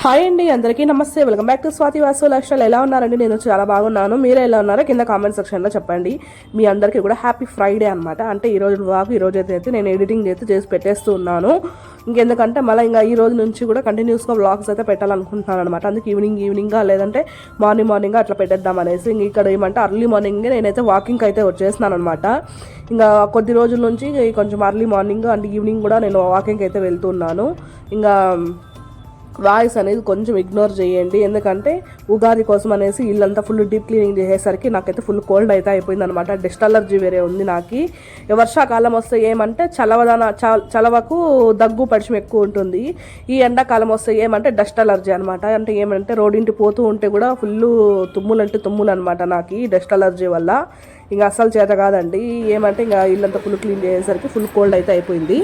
Hi అండి అందరికీ నమస్తే. Welcome back to Swathi Vasu లక్షలు ఎలా ఉన్నారండి? నేను చాలా బాగున్నాను. మీరు ఎలా ఉన్నారో కింద కామెంట్ సెక్షన్లో చెప్పండి. మీ అందరికీ కూడా హ్యాపీ ఫ్రైడే అనమాట అంటే ఈ రోజు వాక్ ఈ రోజు అయితే నేను ఎడిటింగ్ అయితే చేసి పెట్టేస్తూ ఉన్నాను. ఇంకెందుకంటే మళ్ళీ ఇంకా ఈ రోజు నుంచి కూడా కంటిన్యూస్గా వ్లాగ్స్ అయితే పెట్టాలనుకుంటున్నాను అనమాట అందుకే ఈవినింగ్ ఈవినింగ్గా లేదంటే మార్నింగ్ మార్నింగ్ అట్లా పెట్టేద్దాం అనేసి ఇంక ఇక్కడ ఏమంటే అర్లీ మార్నింగ్ నేనైతే వాకింగ్ అయితే వచ్చేస్తున్నాను అనమాట ఇంకా కొద్ది రోజుల నుంచి కొంచెం అర్లీ మార్నింగ్ అండ్ ఈవినింగ్ కూడా నేను వాకింగ్ అయితే వెళ్తున్నాను ఇంకా వాయిస్ అనేది కొంచెం ఇగ్నోర్ చేయండి. ఎందుకంటే ఉగాది కోసం అనేసి ఇల్లంతా ఫుల్ డీప్ క్లీనింగ్ చేసేసరికి నాకైతే ఫుల్ కోల్డ్ అయితే అయిపోయింది అనమాట డస్ట్ అలర్జీ వేరే ఉంది నాకు. వర్షాకాలం వస్తే ఏమంటే చలవదన చలవకు దగ్గు పడిచం ఎక్కువ ఉంటుంది. ఈ ఎండాకాలం వస్తే ఏమంటే డస్ట్ అలర్జీ అనమాట అంటే ఏమంటే రోడింటి పోతూ ఉంటే కూడా ఫుల్ తుమ్ములు అంటే తుమ్ములు అనమాట నాకు ఈ డస్ట్ అలర్జీ వల్ల. ఇంకా అస్సలు చేత కాదండి. ఏమంటే ఇంకా ఇల్లంతా ఫుల్ క్లీన్ చేసేసరికి ఫుల్ కోల్డ్ అయితే అయిపోయింది.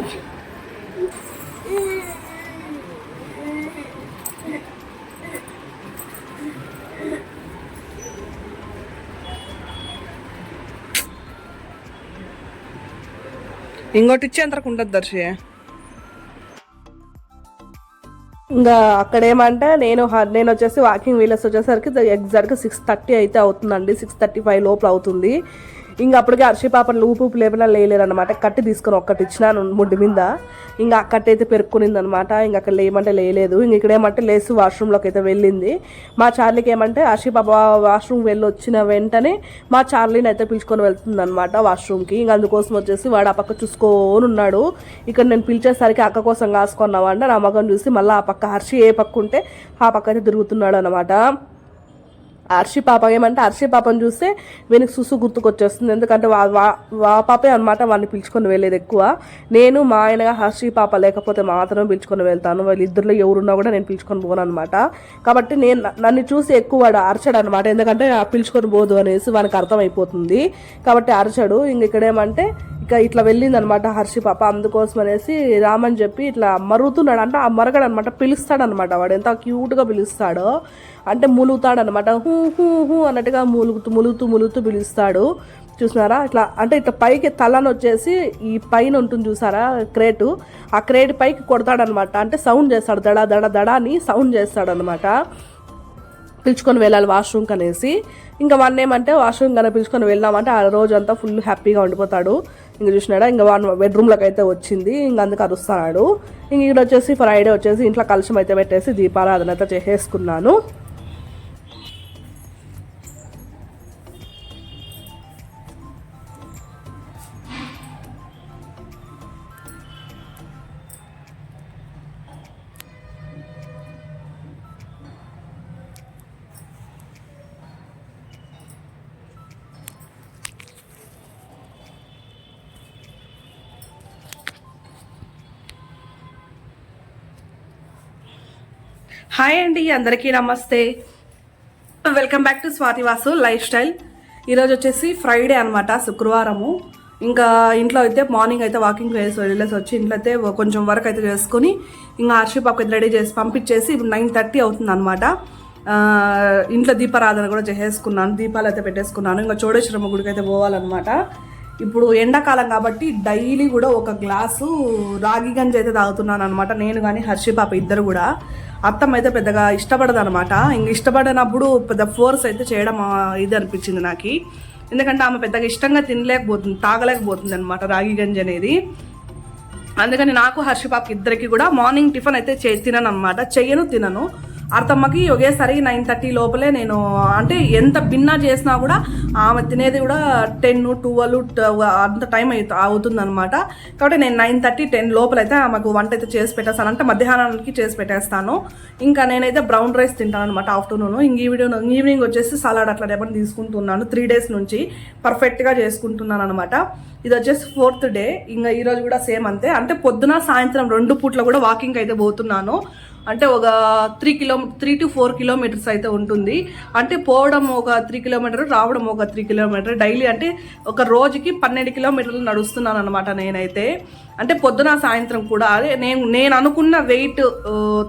ఇంకోటి ఇచ్చేంతరకు ఉండదు దర్శి. ఇంకా అక్కడ ఏమంటే నేను నేను వచ్చేసి వాకింగ్ వీలర్స్ వచ్చేసరికి ఎగ్జాక్ట్గా సిక్స్ థర్టీ అయితే అవుతుందండి. సిక్స్ థర్టీ ఫైవ్ లోపల అవుతుంది. ఇంకా అప్పటికే అర్షి పాపను ఊపు ఊపు లేపినా లేలేరు అనమాట కట్టి తీసుకొని ఒక్కటి ఇచ్చినాను ముడ్డి మీద. ఇంకా ఆ కట్టి అయితే పెరుక్కునింది అనమాట ఇంకా అక్కడ లేమంటే లేలేదు ఇంక ఇక్కడ ఏమంటే లేసి వాష్రూమ్లోకి అయితే వెళ్ళింది. మా చార్లీకి ఏమంటే అర్షి పాప వాష్రూమ్ వెళ్ళి వచ్చిన వెంటనే మా చార్లీని అయితే పిలుచుకొని వెళ్తుంది అనమాట వాష్రూమ్కి ఇంకా అందుకోసం వచ్చేసి వాడు ఆ పక్క చూసుకొని ఉన్నాడు. ఇక్కడ నేను పిలిచేసరికి అక్క కోసం కాసుకున్నావా అంటే నా మగం చూసి మళ్ళీ ఆ పక్క హర్షి ఏ పక్క ఉంటే ఆ పక్క అయితే తిరుగుతున్నాడు అనమాట అర్షి పాప ఏమంటే అర్షి పాపను చూస్తే వీనికి సుసు గుర్తుకొచ్చేస్తుంది. ఎందుకంటే వా వా- వా పాపే అనమాట వాడిని పిలుచుకొని వెళ్ళేది ఎక్కువ. నేను మా ఆయనగా హర్షి పాప లేకపోతే మాత్రమే పిలుచుకొని వెళ్తాను. వాళ్ళిద్దరిలో ఎవరున్నా కూడా నేను పిలుచుకొని పోను అనమాట కాబట్టి నేను నన్ను చూసి ఎక్కువ వాడు అరచడు అనమాట ఎందుకంటే ఆ పిలుచుకొని పోదు అనేసి వానికి అర్థమైపోతుంది. కాబట్టి అరచడు. ఇంక ఇక్కడ ఏమంటే ఇక ఇట్లా వెళ్ళింది అనమాట హర్షి పాప అందుకోసం అనేసి రామని చెప్పి ఇట్లా మరుగుతున్నాడు. అంటే ఆ మరగడు అనమాట పిలుస్తాడు అనమాట వాడు. ఎంత క్యూట్గా పిలుస్తాడో. అంటే ములుగుతాడనమాట హూ హూ హూ అన్నట్టుగా ములుగుతూ ములుగుతూ ములుగుతూ పిలుస్తాడు. చూసినారా? ఇట్లా అంటే ఇట్లా పైకి తలని వచ్చేసి ఈ పైన ఉంటుంది చూసారా? క్రేటు. ఆ క్రేట్ పైకి కొడతాడనమాట. అంటే సౌండ్ చేస్తాడు. దడ దడ దడ అని సౌండ్ చేస్తాడనమాట. పిలుచుకొని వెళ్ళాలి వాష్రూమ్కి అనేసి. ఇంకా వన్ ఏమంటే వాష్రూమ్ కన్నా పిలుచుకొని వెళ్ళామంటే ఆ రోజు అంతా ఫుల్ హ్యాపీగా ఉండిపోతాడు. ఇంక చూసినాడా? ఇంకా వన్ బెడ్రూమ్లోకి అయితే వచ్చింది. ఇంక అందుకు అరుస్తున్నాడు ఇంక ఇక్కడ వచ్చేసి ఫ్రైడే వచ్చేసి ఇంట్లో కలుషం అయితే పెట్టేసి దీపారాధన అయితే చేసేసుకున్నాను. హాయ్ అండి అందరికీ నమస్తే. Welcome back to Swathi Vasu lifestyle ఈరోజు వచ్చేసి ఫ్రైడే అనమాట శుక్రవారము. ఇంకా ఇంట్లో అయితే మార్నింగ్ అయితే వాకింగ్ వేసి వెళ్ళేసి వచ్చి ఇంట్లో అయితే కొంచెం వర్క్ అయితే చేసుకొని ఇంకా హర్షి పాపకి అయితే రెడీ చేసి పంపించేసి ఇప్పుడు నైన్ థర్టీ అవుతుంది అనమాట ఇంట్లో దీపారాధన కూడా చేసేసుకున్నాను దీపాలు అయితే పెట్టేసుకున్నాను. ఇంకా చోడేశ్వరమ్మ గుడికి అయితే పోవాలన్నమాట. ఇప్పుడు ఎండాకాలం కాబట్టి డైలీ కూడా ఒక గ్లాసు రాగి గంజి అయితే తాగుతున్నాను అనమాట నేను కానీ హర్షి పాప ఇద్దరు కూడా. అత్తమ్మ అయితే పెద్దగా ఇష్టపడదు అనమాట ఇంక ఇష్టపడినప్పుడు పెద్ద ఫోర్స్ అయితే చేయడం ఇది అనిపించింది నాకు. ఎందుకంటే ఆమె పెద్దగా ఇష్టంగా తినలేకపోతుంది తాగలేకపోతుంది అనమాట రాగి గంజి అనేది. అందుకని నాకు హర్షి ఇద్దరికి కూడా మార్నింగ్ టిఫిన్ అయితే చే తినను అనమాట చెయ్యను తినను. అర్థమ్మకి ఒకేసారి నైన్ థర్టీ లోపలే నేను అంటే ఎంత భిన్నా చేసినా కూడా ఆమె తినేది కూడా టెన్ ట్వెల్వ్ అంత టైం అవుతుంది అనమాట కాబట్టి నేను నైన్ థర్టీ టెన్ లోపలైతే ఆమెకు వంట అయితే చేసి పెట్టేస్తాను. అంటే మధ్యాహ్నానికి చేసి పెట్టేస్తాను. ఇంకా నేనైతే బ్రౌన్ రైస్ తింటాను అనమాట ఆఫ్టర్నూన్. ఇంక ఈవినింగ్ ఈవినింగ్ వచ్చేసి సలాడ్ అట్లా ఏమైనా తీసుకుంటున్నాను. త్రీ డేస్ నుంచి పర్ఫెక్ట్గా చేసుకుంటున్నాను అనమాట ఇది వచ్చేసి ఫోర్త్ డే. ఇంకా ఈరోజు కూడా సేమ్ అంతే. అంటే పొద్దున సాయంత్రం రెండు పూట్ల కూడా వాకింగ్ అయితే పోతున్నాను. అంటే ఒక three kilo three to four kilometres అయితే ఉంటుంది. అంటే పోవడం ఒక త్రీ కిలోమీటర్ రావడం ఒక త్రీ కిలోమీటర్ డైలీ అంటే ఒక రోజుకి పన్నెండు కిలోమీటర్లు నడుస్తున్నాను అనమాట నేనైతే. అంటే పొద్దున సాయంత్రం కూడా అదే నేను నేను అనుకున్న వెయిట్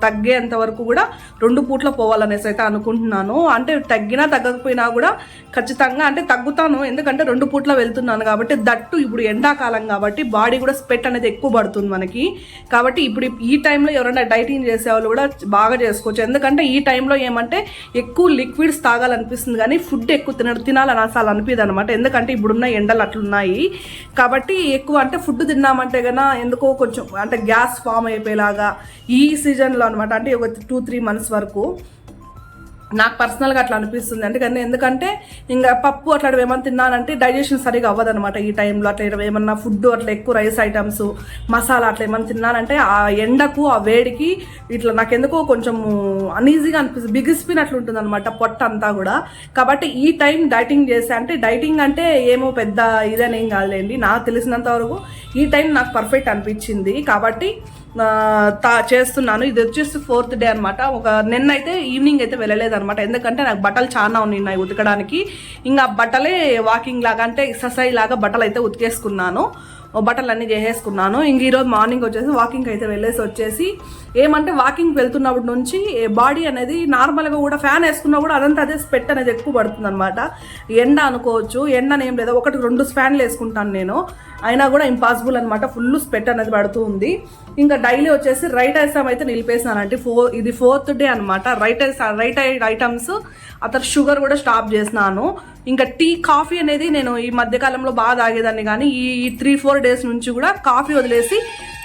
తగ్గేంత వరకు కూడా రెండు పూట్ల పోవాలనేసి అయితే అనుకుంటున్నాను. అంటే తగ్గినా తగ్గకపోయినా కూడా ఖచ్చితంగా అంటే తగ్గుతాను. ఎందుకంటే రెండు పూట్ల వెళ్తున్నాను కాబట్టి దట్టు ఇప్పుడు ఎండాకాలం కాబట్టి బాడీ కూడా స్పెట్ అనేది ఎక్కువ పడుతుంది మనకి. కాబట్టి ఇప్పుడు ఈ టైంలో ఎవరైనా డైటింగ్ చేసే వాళ్ళు కూడా బాగా చేసుకోవచ్చు. ఎందుకంటే ఈ టైంలో ఏమంటే ఎక్కువ లిక్విడ్స్ తాగాలనిపిస్తుంది కానీ ఫుడ్ ఎక్కువ తిన తినాలని అసలు అనిపిదు అనమాట ఎందుకంటే ఇప్పుడున్న ఎండలు అట్లున్నాయి. కాబట్టి ఎక్కువ అంటే ఫుడ్ తిన్నామంటే కన్నా ఎందుకో కొంచెం అంటే గ్యాస్ ఫామ్ అయిపోయేలాగా ఈ సీజన్లో అనమాట అంటే ఒక టూ త్రీ మంత్స్ వరకు నాకు పర్సనల్గా అట్లా అనిపిస్తుంది. అందుకని ఎందుకంటే ఇంకా పప్పు అట్లా ఏమన్నా తిన్నానంటే డైజెషన్ సరిగా అవ్వదన్నమాట ఈ టైంలో అట్లా ఏమన్నా ఫుడ్ అట్లా ఎక్కువ రైస్ ఐటమ్స్ మసాలా అట్లా ఏమైనా తిన్నానంటే ఆ ఎండకు ఆ వేడికి ఇట్లా నాకు ఎందుకో కొంచెం అనీజీగా అనిపిస్తుంది. బిగిసిపోయినట్లు ఉంటుంది అనమాట పొట్ట అంతా కూడా. కాబట్టి ఈ టైం డైటింగ్ చేసే అంటే డైటింగ్ అంటే ఏమో పెద్ద ఇదనేం కాదులేండి. నాకు తెలిసినంత వరకు ఈ టైం నాకు పర్ఫెక్ట్ అనిపించింది. కాబట్టి తా చేస్తున్నాను. ఇది వచ్చేసి ఫోర్త్ డే అనమాట ఒక నిన్న అయితే ఈవినింగ్ అయితే వెళ్ళలేదు అనమాట ఎందుకంటే నాకు బట్టలు చాలా ఉన్నాయి ఉతకడానికి. ఇంకా బట్టలే వాకింగ్ లాగా అంటే ఎక్సర్సైజ్ లాగా బట్టలు అయితే ఉతికేసుకున్నాను. బట్టలు అన్నీ చేసేసుకున్నాను. ఇంక ఈరోజు మార్నింగ్ వచ్చేసి వాకింగ్ అయితే వెళ్ళేసి వచ్చేసి ఏమంటే వాకింగ్ వెళ్తున్నప్పటి నుంచి బాడీ అనేది నార్మల్గా కూడా ఫ్యాన్ వేసుకున్నా కూడా అదంతా అదే స్పెట్ అనేది ఎక్కువ పడుతుంది అనమాట ఎండ అనుకోవచ్చు ఎండ అని ఏం లేదు. ఒకటి రెండు ఫ్యాన్లు వేసుకుంటాను నేను. అయినా కూడా ఇంపాసిబుల్ అనమాట ఫుల్ స్పెట్ అనేది పడుతూ ఉంది. ఇంకా డైలీ వచ్చేసి రైట్ ఐటమ్ అయితే నిలిపేసానంటే ఫోర్ ఇది ఫోర్త్ డే అనమాట రైట్ రైట్ ఐటమ్స్ అతను షుగర్ కూడా స్టాప్ చేసినాను. ఇంకా టీ కాఫీ అనేది నేను ఈ మధ్యకాలంలో బాగా తాగేదాన్ని కానీ ఈ త్రీ ఫోర్ డేస్ నుంచి కూడా కాఫీ వదిలేసి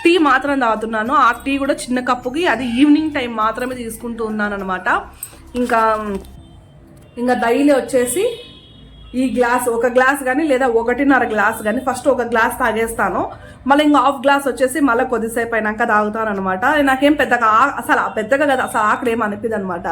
టీ మాత్రం తాగుతున్నాను. ఆ టీ కూడా చిన్న కప్పుకి అది ఈవినింగ్ టైం మాత్రమే తీసుకుంటూ ఉన్నాను అనమాట ఇంకా ఇంకా డైలీ వచ్చేసి ఈ గ్లాస్ ఒక గ్లాస్ కానీ లేదా ఒకటిన్నర గ్లాస్ కానీ ఫస్ట్ ఒక గ్లాస్ తాగేస్తాను. మళ్ళీ ఇంకా హాఫ్ గ్లాస్ వచ్చేసి మళ్ళీ కొద్దిసేపు అయినాక తాగుతాను అనమాట నాకేం పెద్దగా ఆ- అసలు ఆ పెద్దగా కదా అసలు ఆకలి ఏం అనిపిది అనమాట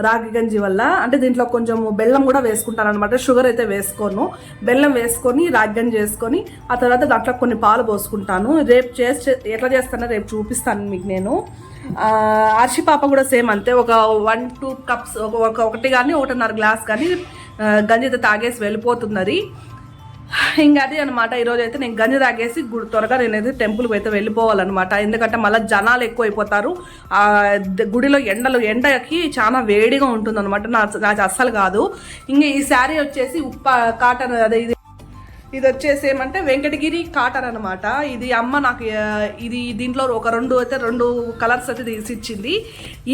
రాగి గంజి వల్ల అంటే దీంట్లో కొంచెం బెల్లం కూడా వేసుకుంటాను అనమాట షుగర్ అయితే వేసుకోను. బెల్లం వేసుకొని రాగి గంజి వేసుకొని ఆ తర్వాత దాంట్లో కొన్ని పాలు పోసుకుంటాను. రేపు చేసి ఎట్లా చేస్తానో రేపు చూపిస్తాను మీకు నేను. ఆ, పాప కూడా సేమ్ అంతే. ఒక వన్ టూ కప్స్ ఒక- ఒకటి కానీ ఒకటిన్నర గ్లాస్ కానీ గంజిత తాగేసి వెళ్ళిపోతున్నది. ఇంకా అది అనమాట ఈరోజు అయితే నేను గంజి తాగేసి గుడి త్వరగా నేనైతే టెంపుల్కి అయితే వెళ్ళిపోవాలన్నమాట. ఎందుకంటే మళ్ళీ జనాలు ఎక్కువైపోతారు. ఆ గుడిలో ఎండలు ఎండకి చాలా వేడిగా ఉంటుంది అనమాట నాకు అస్సలు కాదు. ఇంకా ఈ శారీ వచ్చేసి ఉప్ప కాటన్ అదే ఇది. ఇది వచ్చేసి ఏమంటే వెంకటగిరి కాటన్ అనమాట ఇది అమ్మ నాకు ఇది దీంట్లో ఒక రెండు అయితే రెండు కలర్స్ అయితే తీసి ఇచ్చింది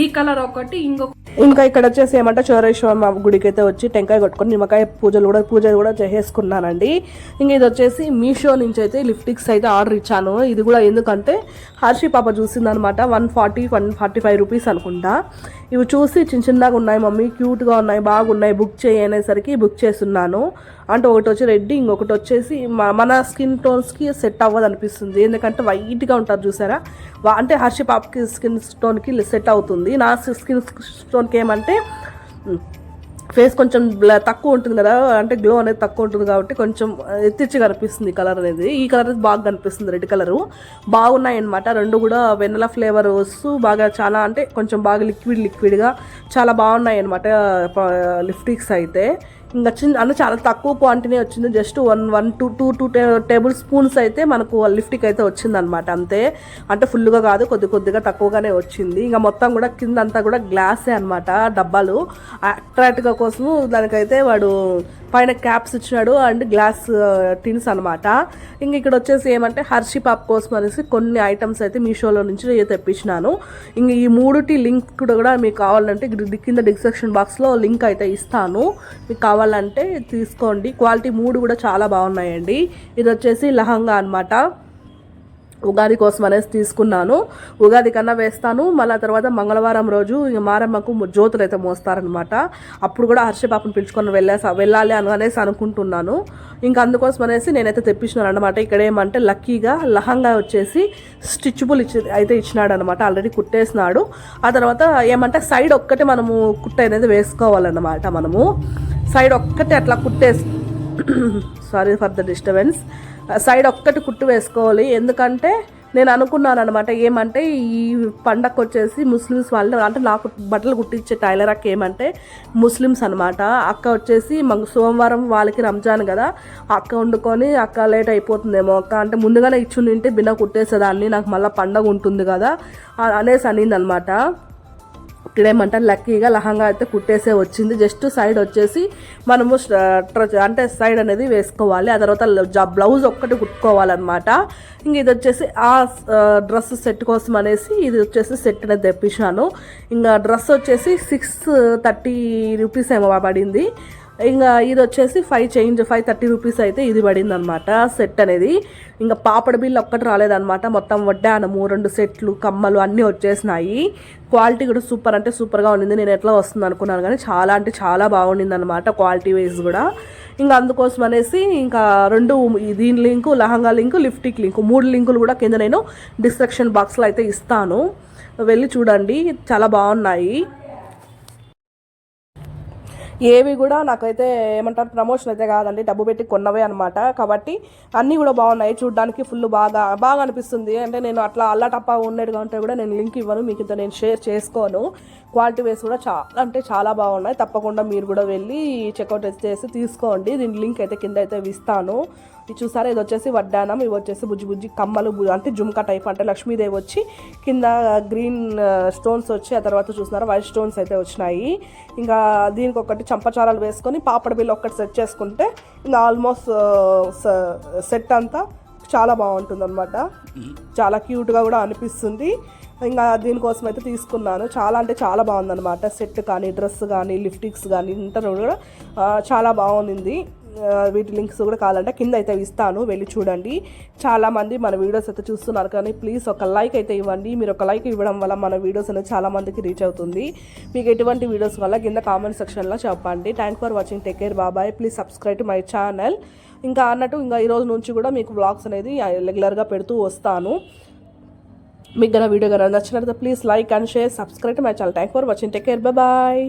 ఈ కలర్ ఒకటి ఇంకొక ఇంకా ఇక్కడ వచ్చేసి ఏమంటే చోరేశ్వర గుడికి అయితే వచ్చి టెంకాయ కొట్టుకొని నిమ్మకాయ పూజలు కూడా పూజలు కూడా చేసేసుకున్నానండి. ఇంకా ఇది వచ్చేసి మీషో నుంచి అయితే లిప్టిక్స్ అయితే ఆర్డర్ ఇచ్చాను. ఇది కూడా ఎందుకంటే హర్షి పాప చూసిందనమాట one forty one forty five rupees అనుకుంటా. ఇవి చూసి చిన్న చిన్నగా ఉన్నాయి మమ్మీ క్యూట్గా ఉన్నాయి బాగున్నాయి బుక్ చేయనేసరికి బుక్ చేస్తున్నాను. అంటే ఒకటి వచ్చి రెడ్ ఇంకొకటి వచ్చేసి మన స్కిన్ టోన్స్కి సెట్ అవ్వదు అనిపిస్తుంది ఎందుకంటే వైట్గా ఉంటారు చూసారా? వా- అంటే హర్షి పాపకి స్కిన్ టోన్కి సెట్ అవుతుంది. నా స్కిన్ టోన్కి ఏమంటే ఫేస్ కొంచెం బ్ల తక్కువ ఉంటుంది కదా అంటే గ్లో అనేది తక్కువ ఉంటుంది కాబట్టి కొంచెం ఎత్తిచ్చి కనిపిస్తుంది కలర్ అనేది. ఈ కలర్ అయితే బాగా కనిపిస్తుంది రెడ్ కలరు. బాగున్నాయి అనమాట రెండు కూడా వెన్నెల ఫ్లేవర్ వస్తూ బాగా చాలా అంటే కొంచెం బాగా లిక్విడ్ లిక్విడ్గా చాలా బాగున్నాయి అనమాట లిప్స్టిక్స్ అయితే. ఇంకా చిన్న అంటే చాలా తక్కువ క్వాంటిటీ వచ్చింది. Just one one two two two tablespoons అయితే మనకు లిఫ్ట్కి అయితే వచ్చింది అనమాట అంతే. అంటే ఫుల్గా కాదు కొద్ది కొద్దిగా తక్కువగానే వచ్చింది. ఇంకా మొత్తం కూడా కింద అంతా కూడా గ్లాసే అనమాట డబ్బాలు. అట్రాక్ట్గా కోసం దానికైతే వాడు పైన క్యాప్స్ ఇచ్చినాడు అండ్ గ్లాస్ టిన్స్ అనమాట ఇంక ఇక్కడ వచ్చేసి ఏమంటే హర్షి పాప్ కోసం అనేసి కొన్ని ఐటమ్స్ అయితే మీషోలో నుంచి తెప్పించినాను. ఇంక ఈ మూడుటి లింక్ కూడా కూడా మీకు కావాలంటే కింద డిస్క్రిప్షన్ బాక్స్లో లింక్ అయితే ఇస్తాను. మీకు కావాలంటే తీసుకోండి. క్వాలిటీ మూడు కూడా చాలా బాగున్నాయండి. ఇది వచ్చేసి లహంగా అన్నమాట. ఉగాది కోసం అనేసి తీసుకున్నాను. ఉగాది కన్నా వేస్తాను. మళ్ళీ తర్వాత మంగళవారం రోజు మారమ్మకు జ్యోతులు అయితే మోస్తారనమాట అప్పుడు కూడా హర్షపాపను పిలుచుకొని వెళ్ళేసా వెళ్ళాలి అని అనేసి అనుకుంటున్నాను. ఇంకా అందుకోసం అనేసి నేనైతే తెప్పించినాను అనమాట ఇక్కడ ఏమంటే లక్కీగా లహంగా వచ్చేసి స్టిచ్బుల్ ఇచ్చి అయితే ఇచ్చినాడు అనమాట ఆల్రెడీ కుట్టేసినాడు. ఆ తర్వాత ఏమంటే సైడ్ ఒక్కటే మనము కుట్ట అనేది వేసుకోవాలన్నమాట మనము. సైడ్ ఒక్కటే అట్లా కుట్టేసి sorry for the disturbance. Side ఒక్కటి కుట్టు వేసుకోవాలి. ఎందుకంటే నేను అనుకున్నాను అనమాట ఏమంటే ఈ పండగ వచ్చేసి ముస్లిమ్స్ వాళ్ళు అంటే నాకు బట్టలు కుట్టించే టైలర్ అక్క ఏమంటే ముస్లిమ్స్ అనమాట అక్క వచ్చేసి మాకు సోమవారం వాళ్ళకి రంజాన్ కదా అక్క వండుకొని అక్క లేట్ అయిపోతుందేమో అక్క అంటే ముందుగానే ఇచ్చుండి ఉంటే బిన్న కుట్టేసేదాన్ని నాకు మళ్ళీ పండగ ఉంటుంది కదా అనేసి అనింది అనమాట ఇక్కడేమంటే లక్కీగా లహంగా అయితే కుట్టేసే వచ్చింది. జస్ట్ సైడ్ వచ్చేసి మనము అంటే సైడ్ అనేది వేసుకోవాలి. ఆ తర్వాత బ్లౌజ్ ఒక్కటి కుట్టుకోవాలన్నమాట. ఇంక ఇది వచ్చేసి ఆ డ్రెస్ సెట్ కోసం అనేసి ఇది వచ్చేసి సెట్ అనేది తెప్పించాను. ఇంకా డ్రెస్ వచ్చేసి సిక్స్ థర్టీ రూపీస్ ఏమో పడింది. ఇంకా ఇది వచ్చేసి five change five thirty rupees అయితే ఇది పడింది అనమాట సెట్ అనేది. ఇంకా పాపడ బిల్లు ఒక్కటి రాలేదన్నమాట. మొత్తం వడ్డానము రెండు సెట్లు కమ్మలు అన్నీ వచ్చేసినాయి. క్వాలిటీ కూడా సూపర్ అంటే సూపర్గా ఉండింది. నేను ఎట్లా వస్తుంది అనుకున్నాను కానీ చాలా అంటే చాలా బాగుండింది అనమాట క్వాలిటీ వైజ్ కూడా. ఇంకా అందుకోసం అనేసి ఇంకా రెండు దీని link lehenga link lipstick link మూడు లింకులు కూడా కింద నేను డిస్క్రిప్షన్ బాక్స్లో అయితే ఇస్తాను. వెళ్ళి చూడండి. చాలా బాగున్నాయి. ఏవి కూడా నాకైతే ఏమంటారు ప్రమోషన్ అయితే కాదండి. డబ్బు పెట్టి కొన్నవే అనమాట కాబట్టి అన్నీ కూడా బాగున్నాయి. చూడడానికి ఫుల్ బాగా బాగా అనిపిస్తుంది. అంటే నేను అట్లా అల్లాటప్ప ఉన్నట్టుగా ఉంటే కూడా నేను లింక్ ఇవ్వను. మీకు ఇంత నేను షేర్ చేసుకోను. క్వాలిటీ వేస్ కూడా చాలా అంటే చాలా బాగున్నాయి. తప్పకుండా మీరు కూడా వెళ్ళి చెక్అవుట్ చేసి తీసుకోండి. దీని లింక్ అయితే కింద అయితే ఇస్తాను. ఇది చూసారా? ఇది వచ్చేసి వడ్డానం ఇవి వచ్చేసి బుజ్జి బుజ్జి కమ్మలు అంటే జుమ్కా టైప్ అంటే లక్ష్మీదేవి వచ్చి కింద గ్రీన్ స్టోన్స్ వచ్చి ఆ తర్వాత చూసినారా? వైట్ స్టోన్స్ అయితే వచ్చినాయి. ఇంకా దీనికి ఒకటి చంపచారాలు వేసుకొని పాపడ బిల్లు ఒక్కటి సెట్ చేసుకుంటే ఇంకా ఆల్మోస్ట్ సెట్ అంతా చాలా బాగుంటుంది అనమాట చాలా క్యూట్గా కూడా అనిపిస్తుంది. ఇంకా దీనికోసం అయితే తీసుకున్నాను. చాలా అంటే చాలా బాగుందన్నమాట. సెట్ కానీ డ్రెస్ కానీ లిప్టిక్స్ కానీ ఇంత కూడా చాలా బాగుంది. వీటి లింక్స్ కూడా కావాలంటే కింద అయితే ఇస్తాను వెళ్ళి చూడండి. చాలామంది మన వీడియోస్ అయితే చూస్తున్నారు కానీ ప్లీజ్ ఒక లైక్ అయితే ఇవ్వండి. మీరు ఒక లైక్ ఇవ్వడం వల్ల మన వీడియోస్ అనేది చాలామందికి రీచ్ అవుతుంది. మీకు ఎటువంటి వీడియోస్ వల్ల కింద కామెంట్ సెక్షన్లో చెప్పండి. Thank for watching take care బాబాయ్ please subscribe to my channel ఇంకా అన్నట్టు ఇంకా ఈ రోజు నుంచి కూడా మీకు బ్లాగ్స్ అనేది రెగ్యులర్గా పెడుతూ వస్తాను. మీకు గన వీడియో కనుక నచ్చినట్లయితే please like and share subscribe my channel thank for watching take care bye